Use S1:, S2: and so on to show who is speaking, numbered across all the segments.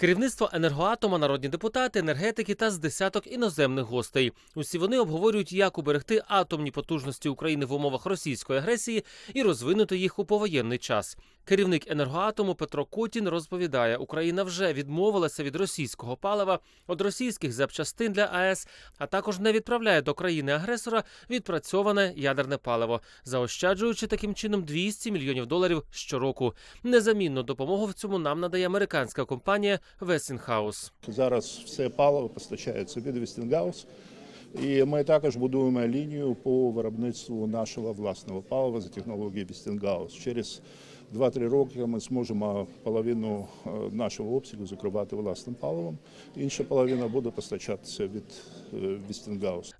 S1: Керівництво енергоатома, народні депутати, енергетики та з десяток іноземних гостей. Усі вони обговорюють, як уберегти атомні потужності України в умовах російської агресії і розвинути їх у повоєнний час. Керівник енергоатому Петро Котін розповідає, Україна вже відмовилася від російського палива, від російських запчастин для АЕС, а також не відправляє до країни-агресора відпрацьоване ядерне паливо, заощаджуючи таким чином 200 мільйонів доларів щороку. Незамінну допомогу в цьому нам надає американська компанія Westinghouse.
S2: Зараз все паливо постачається від Вестінгаус. І ми також будуємо лінію по виробництву нашого власного палива за технологією Вестінгаус Через 2-3 роки ми зможемо половину е, нашого обсягу закривати власним паливом. Інша половина буде постачатися від е,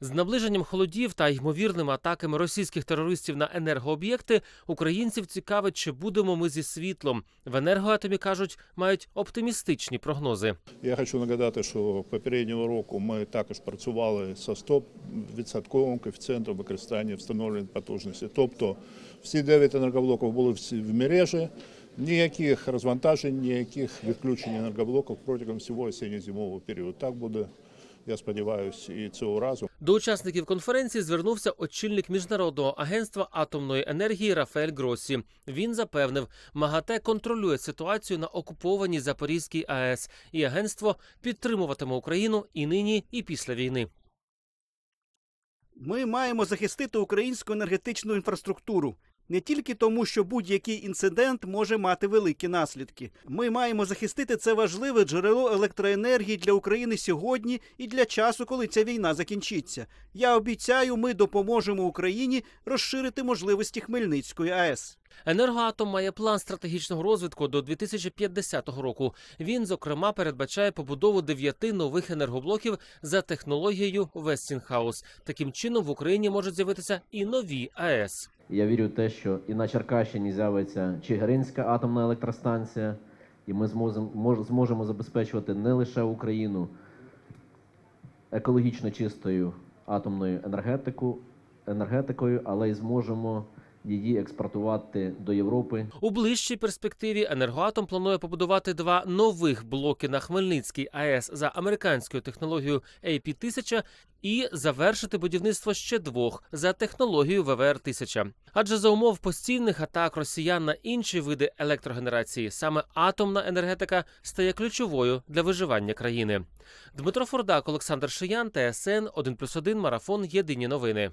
S1: З наближенням холодів та ймовірними атаками російських терористів на енергооб'єкти українців цікавить, чи будемо ми зі світлом. В енергоатомі кажуть, мають оптимістичні прогнози.
S2: Я хочу нагадати, що попереднього року ми також працювали з 100% коефіцієнтом використання встановленої потужності. Тобто всі 9 енергоблоків були в мережі, ніяких розвантажень, ніяких відключень енергоблоків протягом всього осінньо-зимового періоду. Так буде, я сподіваюся, і цього разу.
S1: До учасників конференції звернувся очільник міжнародного агентства атомної енергії Рафаель Гросі. Він запевнив, МАГАТЕ контролює ситуацію на окупованій Запорізькій АЕС, і агентство підтримуватиме Україну і нині, і після війни.
S3: Ми маємо захистити українську енергетичну інфраструктуру. Не тільки тому, що будь-який інцидент може мати великі наслідки. Ми маємо захистити це важливе джерело електроенергії для України сьогодні і для часу, коли ця війна закінчиться. Я обіцяю, ми допоможемо Україні розширити можливості Хмельницької АЕС.
S1: Енергоатом має план стратегічного розвитку до 2050 року. Він, зокрема, передбачає побудову дев'яти нових енергоблоків за технологією Westinghouse. Таким чином в Україні можуть з'явитися і нові АЕС.
S4: Я вірю в те, що і на Черкащині з'явиться Чигиринська атомна електростанція, і ми зможемо забезпечувати не лише Україну екологічно чистою атомною енергетику, енергетикою, але й зможемо її експортувати до Європи
S1: У ближчій перспективі енергоатом планує побудувати два нових блоки на Хмельницькій АЕС за американською технологією AP-1000 і завершити будівництво ще двох за технологією ВВР-1000. Адже за умов постійних атак росіян на інші види електрогенерації саме атомна енергетика стає ключовою для виживання країни. Дмитро Фордак, Олександр Шиян, ТСН 1+,1, Марафон. Єдині новини.